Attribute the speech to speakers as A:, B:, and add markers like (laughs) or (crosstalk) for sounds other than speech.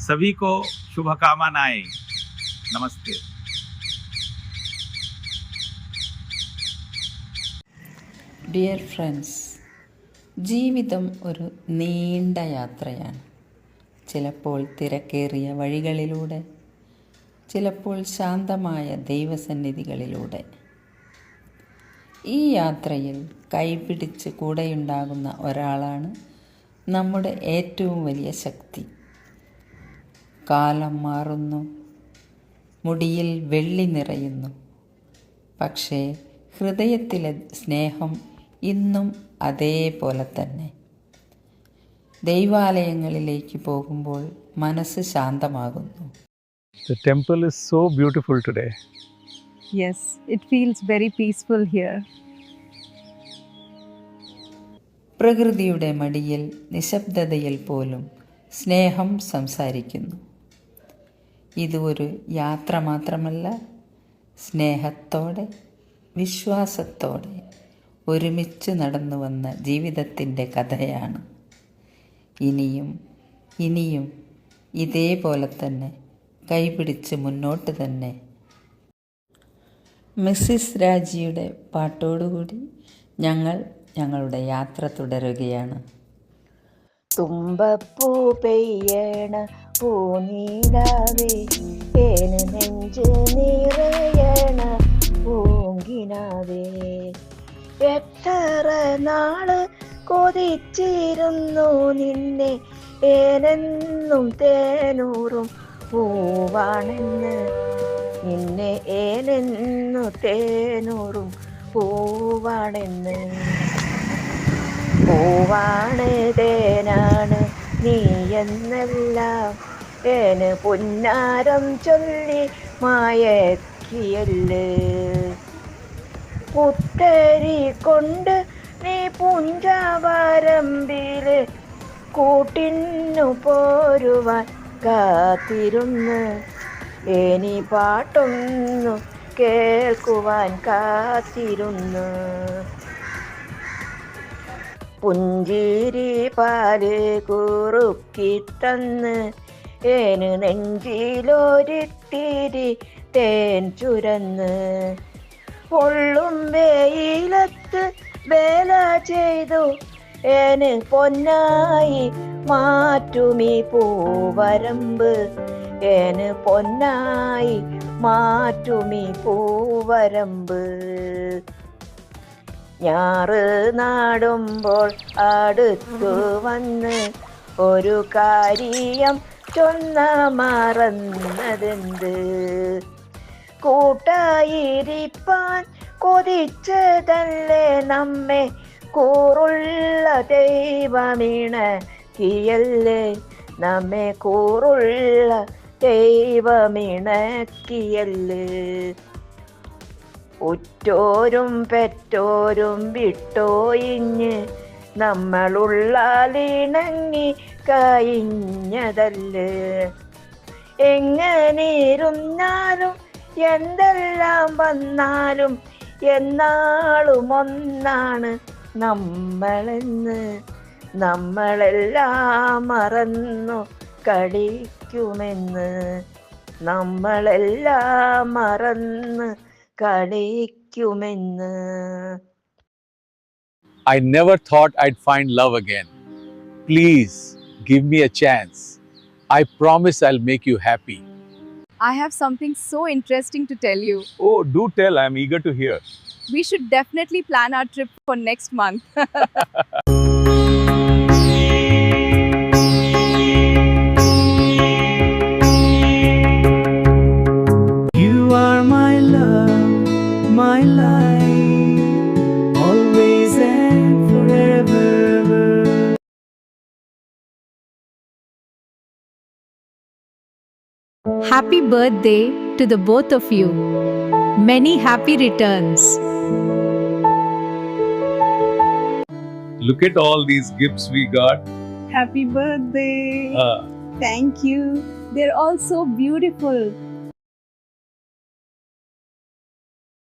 A: सभी को शुभकामनाएं नमस्ते
B: ഡിയർ ഫ്രണ്ട്സ് ജീവിതം ഒരു നീണ്ട യാത്രയാണ് ചിലപ്പോൾ തിരക്കേറിയ വഴികളിലൂടെ ചിലപ്പോൾ ശാന്തമായ ദൈവസന്നിധികളിലൂടെ ഈ യാത്രയിൽ കൈപിടിച്ച് കൂടെയുണ്ടാകുന്ന ഒരാളാണ് നമ്മുടെ ഏറ്റവും വലിയ ശക്തി കാലം മാറുന്നു. മുടിയിൽ വെള്ളി നിറയുന്നു. പക്ഷേ ഹൃദയത്തിലെ സ്നേഹം ഇന്നും അതേപോലെ തന്നെ. ദൈവാലയങ്ങളിലേക്ക് പോകുമ്പോൾ മനസ്സ് ശാന്തമാകുന്നു.
C: The temple is so beautiful today.
D: Yes, it feels very peaceful here.
B: പ്രകൃതിയുടെ മടിയിൽ നിശബ്ദതയിൽ പോലും സ്നേഹം സംസാരിക്കുന്നു. ഇത് ഒരു യാത്ര മാത്രമല്ല സ്നേഹത്തോടെ വിശ്വാസത്തോടെ ഒരുമിച്ച് നടന്നു വന്ന ജീവിതത്തിന്റെ കഥയാണ്. ഇനിയും ഇനിയും ഇതേപോലെ തന്നെ കൈപിടിച്ച് മുന്നോട്ട് തന്നെ. മിസ്സിസ് രാജിയുടെ പാട്ടോടുകൂടി ഞങ്ങൾ ഞങ്ങളുടെ യാത്ര തുടരുകയാണ്.
E: തുമ്പപ്പൂ പെയ്യണ പൂനീലാവേ ഏന് നെഞ്ച് നിറയണ പൂങ്കിനാവേ എത്ര നാൾ കൊതിച്ചിരുന്നു നിന്നെ ഏനെന്നും തേനൂറും പൂവാണെന്ന്. നിന്നെ ഏനെന്നു തേനൂറും പൂവാണെന്ന്. പൂവാണ് തേനാണ് നീ എന്നല്ല. ഏന് പൊന്നാരം ചൊല്ലി മായക്കിയൽ പുത്തരി കൊണ്ട് നീ പുഞ്ചാവരമ്പിൽ കൂട്ടിന്നു പോരുവാൻ കാത്തിരുന്ന്. ഏനി പാട്ടൊന്നു കേൾക്കുവാൻ കാത്തിരുന്നു. പുഞ്ചിരി പാൽ കുറുക്കി തന്ന് ഏന് നെഞ്ചിലൊരിത്തിരി തേൻ ചുരന്ന്. പൊള്ളും വെയിലത്ത് വേല ചെയ്തു ഏന് പൊന്നായി മാറ്റുമി പൂവരമ്പ്. ഏന് പൊന്നായി മാറ്റുമി പൂവരമ്പ്. ഞാറ് നാടുമ്പോൾ അടുത്തു വന്ന് ഒരു കാര്യം ചൊന്ന മറന്നതെന്ത്? കൂട്ടായിരിപ്പാൻ കൊതിച്ചതല്ലേ നമ്മെ? കൂറുള്ള ദൈവമിണക്കിയല്ലേ നമ്മെ കൂറുള്ള ദൈവമിണക്കിയല്ലേ ഉറ്റോരും പെറ്റോരും വിട്ടോയിഞ്ഞ് നമ്മളുള്ളാലിണങ്ങി കയിഞ്ഞതല്ലേ. എങ്ങനെയിരുന്നാലും എന്തെല്ലാം വന്നാലും എന്നാളും ഒന്നാണ് നമ്മളെന്ന്. നമ്മളെല്ലാം മറന്നു കളിക്കുമെന്ന്. നമ്മളെല്ലാം മറന്ന് കളിക്കുമെന്ന്
C: I never thought I'd find love again. Please give me a chance. I promise I'll make you happy.
D: I have something so interesting to tell you.
C: Oh, do tell. I'm eager to hear.
D: We should definitely plan our trip for next month. (laughs)
F: Happy birthday to the both of you. Many happy returns.
C: Look at all these gifts we got.
D: Happy birthday!
C: Uh,
D: Thank you. They're all so beautiful.